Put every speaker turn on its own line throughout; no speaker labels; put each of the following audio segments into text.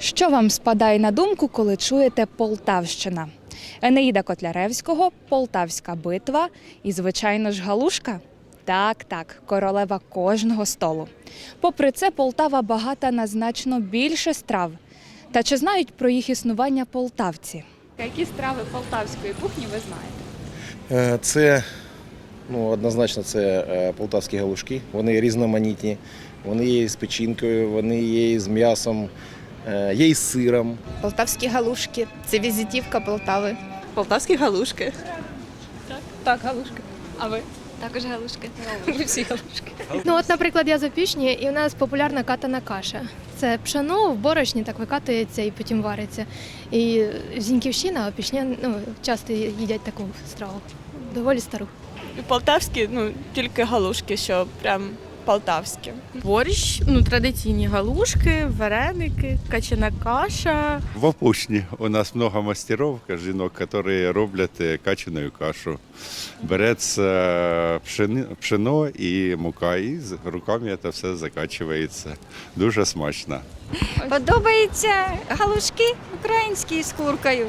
Що вам спадає на думку, коли чуєте Полтавщина? Енеїда Котляревського, Полтавська битва і, звичайно ж, галушка? Так, так, королева кожного столу. Попри це, Полтава багата на значно більше страв. Та чи знають про їх існування полтавці? Які страви полтавської кухні ви знаєте?
Е, Це ну, однозначно це е, полтавські галушки. Вони різноманітні. Вони є з печінкою, вони є з м'ясом, є і сиром.
Полтавські галушки. Це візитівка Полтави.
Полтавські галушки.
Так, галушки. А ви?
Також галушки.
Ви всі галушки.
Ну, от, наприклад, я з Опішні, і у нас популярна катана каша. Це пшено в борошні так викатується і потім вариться. І Зіньківщина, Опішня, ну, часто їдять таку страву. Доволі стару.
Полтавські, ну, тільки галушки, що прям полтавські.
Борщ, ну традиційні галушки, вареники, качана каша.
В Опушні у нас много мастеров, жінок, які роблять е, качану кашу. Береться пшени- пшено і мука, і з руками це все закачується. Дуже смачно.
Подобаються галушки українські з куркою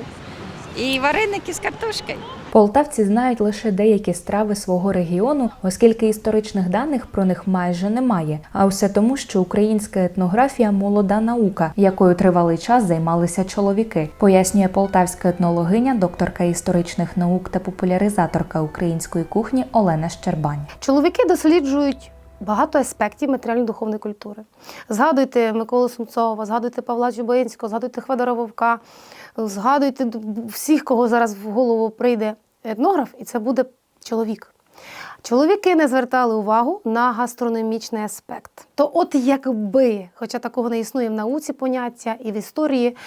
і вареники з картошкою.
Полтавці знають лише деякі страви свого регіону, оскільки історичних даних про них майже немає. А все тому, що українська етнографія молода наука, якою тривалий час займалися чоловіки, пояснює полтавська етнологиня, докторка історичних наук та популяризаторка української кухні Олена Щербань.
Чоловіки досліджують багато аспектів матеріально-духовної культури. Згадуйте Миколу Сумцова, згадуйте Павла Чубинського, згадуйте Федора Вовка, згадуйте всіх, кого зараз в голову прийде етнограф, і це буде чоловік. Чоловіки не звертали увагу на гастрономічний аспект. То, от якби, хоча такого не існує в науці поняття і в історії,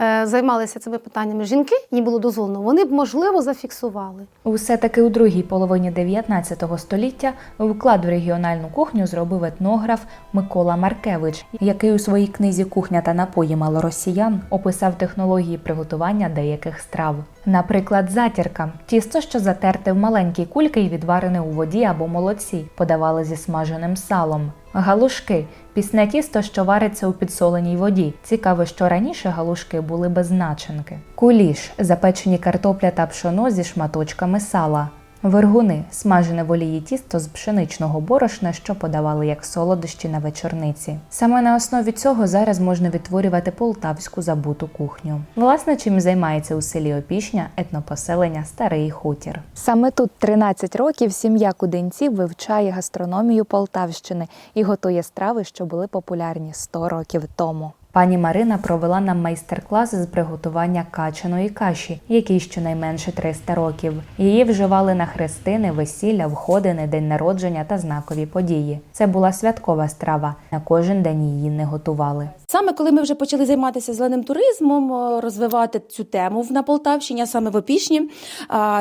е, займалися цими питаннями жінки, їм було дозволено, вони б можливо зафіксували.
Усе таки у другій половині 19 століття вклад в регіональну кухню зробив етнограф Микола Маркевич, який у своїй книзі Кухня та напої малоросіян описав технології приготування деяких страв. Наприклад, затірка тісто, що затерте в маленькі кульки і відварене у воді або молоці, подавали зі смаженим салом. Галушки пісне тісто, що вариться у підсоленій воді. Цікаво, що раніше галушки були без начинки. Куліш запечені картопля та пшоно зі шматочками сала. Вергуни смажене в олії тісто з пшеничного борошна, що подавали як солодощі на вечорниці. Саме на основі цього зараз можна відтворювати полтавську забуту кухню. Власне, чим займається у селі Опішня етнопоселення Старий Хутір. Саме тут 13 років сім'я куденців вивчає гастрономію Полтавщини і готує страви, що були популярні 100 років тому. Пані Марина провела нам майстер-клас з приготування качаної каші, якій щонайменше 300 років. Її вживали на хрестини, весілля, входини, день народження та знакові події. Це була святкова страва. На кожен день її не готували.
Саме коли ми вже почали займатися зеленим туризмом, розвивати цю тему на Полтавщині, а саме в Опішні,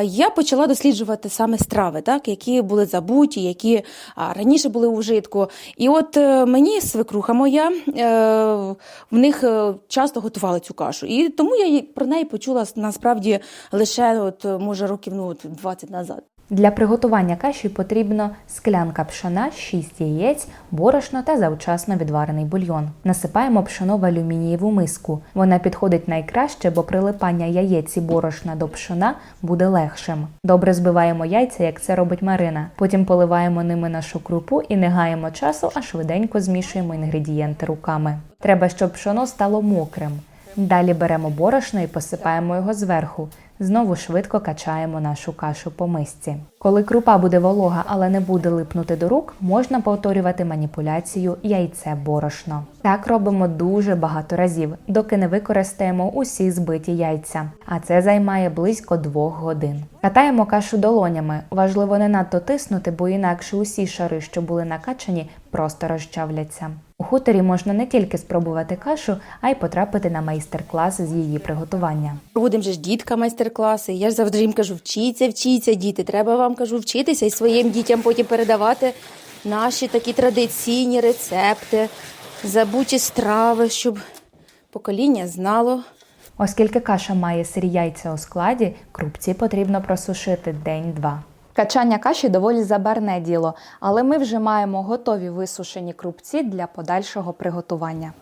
я почала досліджувати саме страви, так, які були забуті, які раніше були у вжитку. І от е, мені свекруха моя е, в них е, часто готували цю кашу. І тому я про неї почула насправді лише от, може років ну, от 20 назад.
Для приготування каші потрібно склянка пшона, 6 яєць, борошно та завчасно відварений бульйон. Насипаємо пшено в алюмінієву миску. Вона підходить найкраще, бо прилипання яєць і борошна до пшона буде легшим. Добре збиваємо яйця, як це робить Марина. Потім поливаємо ними нашу крупу і не гаємо часу, а швиденько змішуємо інгредієнти руками. Треба, щоб пшоно стало мокрим. Далі беремо борошно і посипаємо його зверху. Знову швидко качаємо нашу кашу по мисці. Коли крупа буде волога, але не буде липнути до рук, можна повторювати маніпуляцію яйце-борошно. Так робимо дуже багато разів, доки не використаємо усі збиті яйця. А це займає близько двох годин. Катаємо кашу долонями. Важливо не надто тиснути, бо інакше усі шари, що були накачані, просто розчавляться. Хуторі можна не тільки спробувати кашу, а й потрапити на майстер-клас з її приготування.
Проводимо же ж дітка майстер-класи. Я ж завжди їм кажу, вчіться, вчіться, діти. Треба вам кажу вчитися і своїм дітям потім передавати наші такі традиційні рецепти, забуті страви, щоб покоління знало.
Оскільки каша має сирі яйця у складі, крупці потрібно просушити день-два. Качання каші доволі забарне діло, але ми вже маємо готові висушені крупці для подальшого приготування.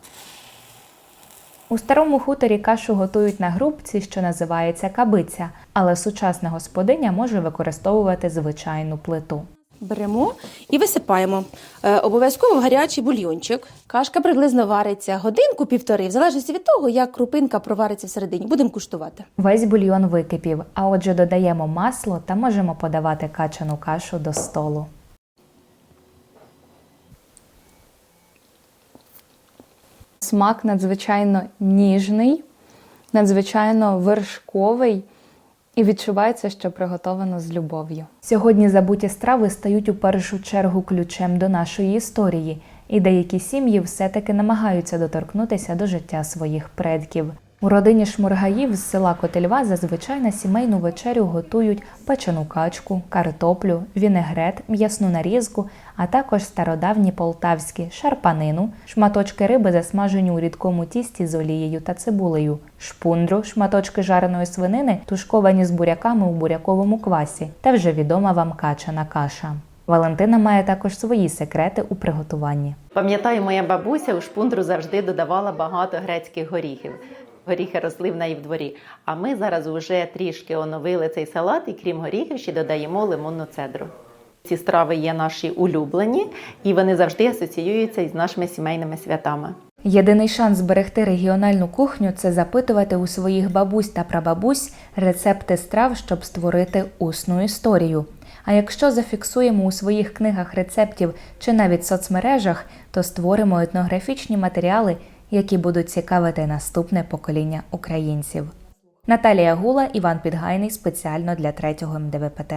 У старому хуторі кашу готують на грубці, що називається кабиця, але сучасна господиня може використовувати звичайну плиту.
Беремо і висипаємо. Е, обов'язково в гарячий бульйончик. Кашка приблизно вариться годинку-півтори, в залежності від того, як крупинка провариться всередині. Будемо куштувати.
Весь бульйон википів, а отже додаємо масло та можемо подавати качану кашу до столу. Смак надзвичайно ніжний, надзвичайно вершковий і відчувається, що приготовано з любов'ю. Сьогодні забуті страви стають у першу чергу ключем до нашої історії, і деякі сім'ї все-таки намагаються доторкнутися до життя своїх предків. У родині Шмургаїв з села Котельва зазвичай на сімейну вечерю готують печену качку, картоплю, вінегрет, м'ясну нарізку, а також стародавні полтавські шарпанину, шматочки риби, засмажені у рідкому тісті з олією та цибулею, шпундру, шматочки жареної свинини, тушковані з буряками у буряковому квасі, та вже відома вам качана каша. Валентина має також свої секрети у приготуванні.
Пам'ятаю, моя бабуся у шпундру завжди додавала багато грецьких горіхів. Горіхи росли в неї в дворі. А ми зараз вже трішки оновили цей салат і крім горіхів ще додаємо лимонну цедру. Ці страви є наші улюблені і вони завжди асоціюються із нашими сімейними святами.
Єдиний шанс зберегти регіональну кухню це запитувати у своїх бабусь та прабабусь рецепти страв, щоб створити усну історію. А якщо зафіксуємо у своїх книгах рецептів чи навіть соцмережах, то створимо етнографічні матеріали, які будуть цікавити наступне покоління українців. Наталія Гула, Іван Підгайний спеціально для третього МДВПТ.